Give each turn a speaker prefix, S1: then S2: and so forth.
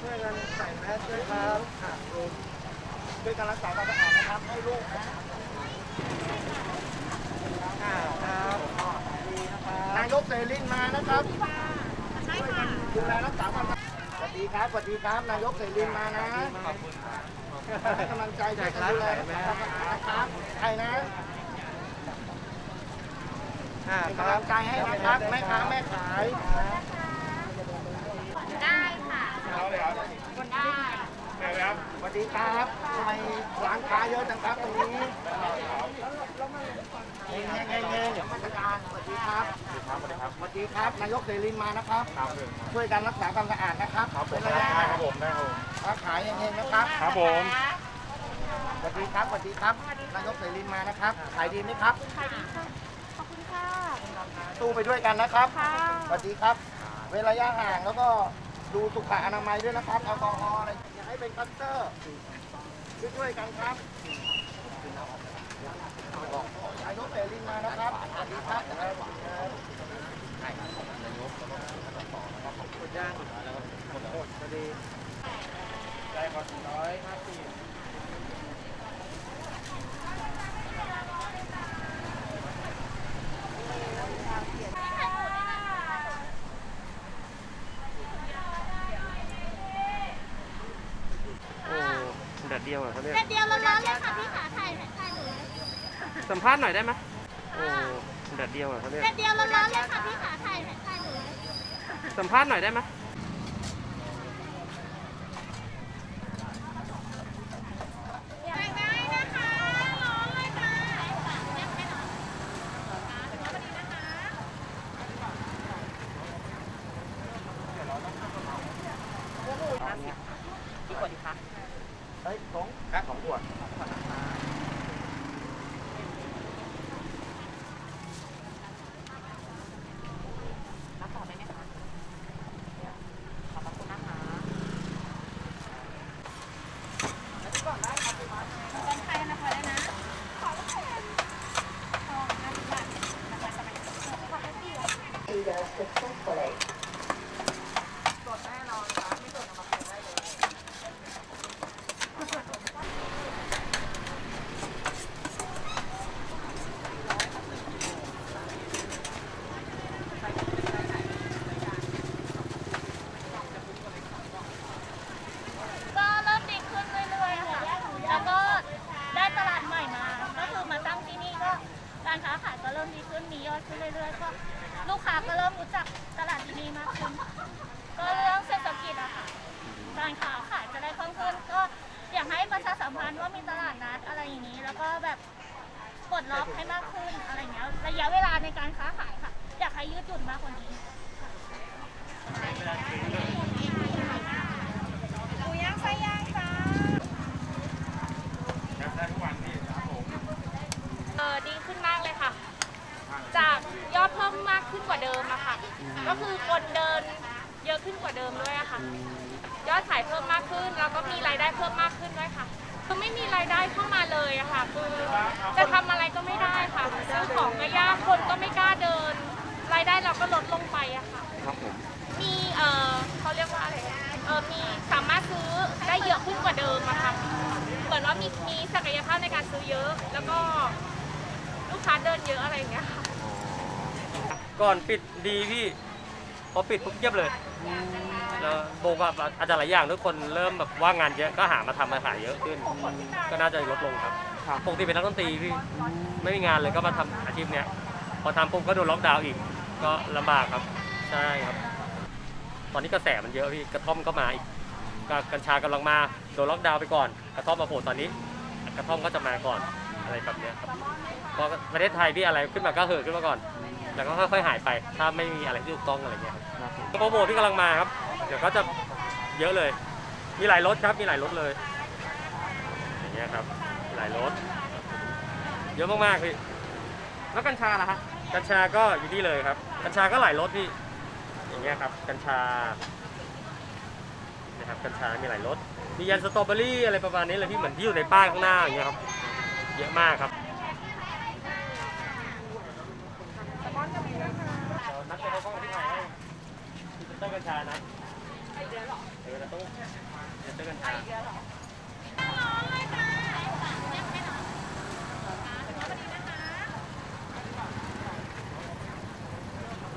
S1: ช่วยกันใส่แมสด้วยครับอะดูช่วยกันรักษาความสะอาดนะครับให้ลูกนะอ่าครับดีนะครับนายกเซรินมานะครับช่วยกันดูแลรักษาความสะอาดสวัสดีครับสวัสดีครับนายกเซรินมานะขอบคุณให้กำลังใจช่วยกันดูแลรักษาความสะอาดนะครับใครนะเป็นกำลังใจให้นะครับแม่ค้าแม่ขาย
S2: ค่ะได้
S1: สวัสดีครับทำไมร้านค้าเยอะจังครับตรงนี้เฮ้ยเฮ้ยเฮ้ยเฮ้ยมาตรการสวัสดีครับสวัสดีครับสวัสดีครับนายกเสรีมานะครับช่วยกันรักษาความสะอาดนะครับเป็นระยะ
S3: ครับผมได้ครับผม
S1: ค้าขายเฮงๆนะครับ
S3: ครับผม
S1: สวัสดีครับสวัสดีครับนายกเสรีมานะครับ ขายดีไหมครับ
S2: ขายดีค่ะขอบคุณค่ะ
S1: ตู้ไปด้วยกันนะครับ
S2: ค่ะ
S1: สวัสดีครับ เว้นระยะห่างแล้วก็ ดูสุขอนามัยด้วยนะครับแอลกอฮอล์อะไรอย่าให้เป็นคลัสเตอร์ช่วยๆกันครับนายกเสรีมานะครับสวัสดีครับหมดย่างหมดหมดพอดีได้ขอร้อยห้าสิบ
S3: โอ้แดดเดียวเหรอครับเนี่ย
S2: เดียวร้อนๆเลยค่ะพี่ขาถ่ายถ่ายหนูเลย
S3: สัมภาษณ์หน่อยได้ไหมโอ้แดดเดียวเหรอครับเนี่ย
S2: เดียวร้อนๆเลยค่ะพี่ขาถ่ายถ่ายหนูเลย
S3: สัมภาษณ์หน่อยได้ไหม
S2: ถ่ายง่ายนะคะร้อนเลยค่ะยังไม่ร้อนถือว่าพอดีนะคะ
S1: เฮ้ยสองแพ็คสองขวด
S2: รับต่อได้ไหมคะขอบคุณนะคะเป็นใครนะคะได้นะ ขอลูกแทนทองห้าสิบบาทนะคะสมัยนี้ขอบคุณค่ะ ก็เริ่มดีขึ้นเรื่อยๆค่ะ แล้วก็ได้ตลาดใหม่มา ก็คือมาตั้งที่นี่ก็ การค้าขายก็เริ่มดีขึ้นมียอดขึ้นเรื่อยๆก็ลูกค้าก็เริ่มรู้จักตลาดที่นี่มากขึ้น ก็เรื่องเศรษฐกิจอะค่ะ การค้าขายจะได้คล่องขึ้น ก็อยากให้ประชาสัมพันธ์ว่ามีตลาดนัดอะไรอย่างนี้ แล้วก็แบบปลดล็อกให้มากขึ้นอะไรอย่างเงี้ยระยะเวลาในการค้าขายค่ะ อยากให้ยืดหยุ่นมากกว่านี้ หมูย่างไส้ย่างจ้า
S3: ได้ทุกวันพี่ครับผม
S2: เออดีขึ้นมากเลยค่ะ จากยอดเพิ่มมาก ขึ้นกว่าเดิมอะค่ะ ก็คือคนเดินเยอะขึ้นกว่าเดิมด้วยอะค่ะ ยอดขายเพิ่มมากขึ้น แล้วก็มีรายได้เพิ่มมากขึ้นด้วยค่ะ คือไม่มีรายได้เข้ามาเลยอะค่ะ คือจะทำอะไรก็ไม่ได้ค่ะ ซื้อของก็ยาก คนก็ไม่กล้าเดิน รายได้เราก็ลดลงไปอะค่ะ
S3: ครับผม
S2: มีเออเขาเรียกว่าอะไรเออมีสามารถซื้อได้เยอะขึ้นกว่าเดิมอะค่ะ เหมือนว่ามีมีศักยภาพในการซื้อเยอะ แล้วก็ลูกค้าเดินเยอะอะไรอย่างเงี้ยค่ะ
S4: ก่อนปิดดีพี่ พอปิดปุ๊บเยียบเลย แล้วโบกแบบอาจจะหลายอย่างทุกคนเริ่มแบบว่างงานเยอะก็หามาทำมาขายเยอะขึ้น ก็น่าจะลดลงครับปกติเป็นนักดนตรีพี่ไม่มีงานเลยก็มาทำอาชีพเนี้ยพอทำปุ๊บก็โดนล็อกดาวน์อีก ก็ลำบากครับ ใช่ครับ ตอนนี้กระแสมันเยอะพี่กระท่อมก็มาอีกก็กัญชากำลังมาโดนล็อกดาวน์ไปก่อน กระท่อมมาโผล่ตอนนี้ กระท่อมก็จะมาก่อนอะไรแบบเนี้ยครับเพราะประเทศไทยพี่อะไรขึ้นมาก็เห่อะขึ้นมาก่อน แล้วก็ค่อยๆหายไป ถ้าไม่มีอะไรที่ถูกต้องอะไรเงี้ยครับโปรโมทที่กำลังมาครับ เดี๋ยวก็จะเยอะเลย มีหลายรถครับ มีหลายรถเลย อย่างเงี้ยครับ หลายรถ เยอะมากๆพี่ แล้วกัญชาล่ะฮะ กัญชาก็อยู่ที่เลยครับ กัญชาก็หลายรถพี่ อย่างเงี้ยครับ กัญชา นะครับ กัญชา มีหลายรสมียันสตรอเบอรี่อะไรประมาณนี้เลยพี่ เหมือนที่อยู่ในป้ายข้างหน้าอย่างเงี้ยครับ เยอะมากครับ ต้นเตอร์กัญชานะเดี๋ยวหรอต้องเดี๋ยวเจอกัน
S2: ไป
S4: จ้า
S2: อีกแล้วหรอ